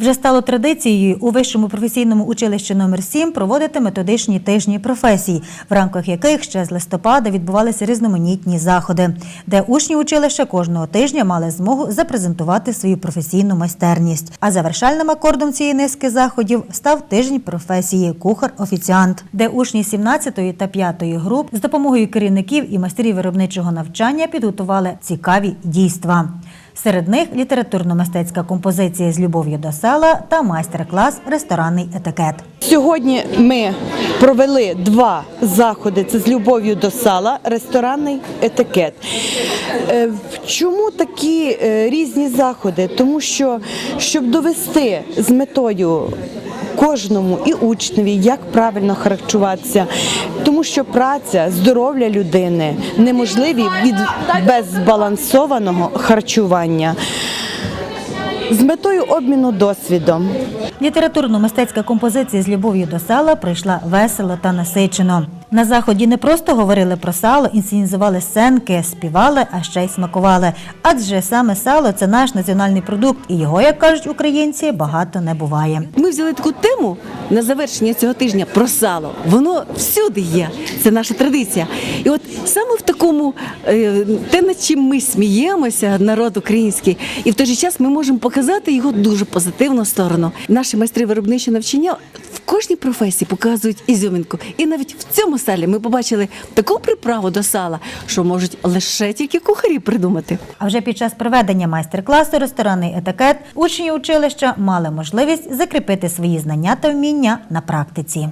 Вже стало традицією у вищому професійному училищі номер 7 проводити методичні тижні професій, в рамках яких ще з листопада відбувалися різноманітні заходи, де учні училища кожного тижня мали змогу запрезентувати свою професійну майстерність. А завершальним акордом цієї низки заходів став тиждень професії кухар-офіціант, де учні 17 та 5 груп з допомогою керівників і майстерів виробничого навчання підготували цікаві дійства. Серед них літературно-мистецька композиція з любов'ю до села та майстер-клас Ресторанний етикет. Сьогодні ми провели два заходи. Це з любов'ю до сала, ресторанний етикет. Е, Чому такі е, різні заходи? Тому що щоб довести з метою. Кожному і учневі, як правильно харчуватися, тому що праця, здоров'я людини неможливі від безбалансованого харчування з метою обміну досвідом. Літературно-мистецька композиція з любов'ю до села прийшла весело та насичено. На заході не просто говорили про сало, інсценізували сценки, співали, а ще й смакували. Адже саме сало це наш національний продукт, і його, як кажуть українці, багато не буває. Ми взяли таку тему на завершення цього тижня про сало. Воно всюди є. Це наша традиція. І от саме в такому е, те, над чим ми сміємося, народ український, і в той же час ми можемо показати його дуже позитивну сторону. Наші майстри виробничого навчання кожній професії показують ізюминку. І навіть в цьому салі ми побачили таку приправу до сала, що можуть лише тільки кухарі придумати. А вже під час проведення майстер-класу ресторанний етикет учні училища мали можливість закріпити свої знання та вміння на практиці.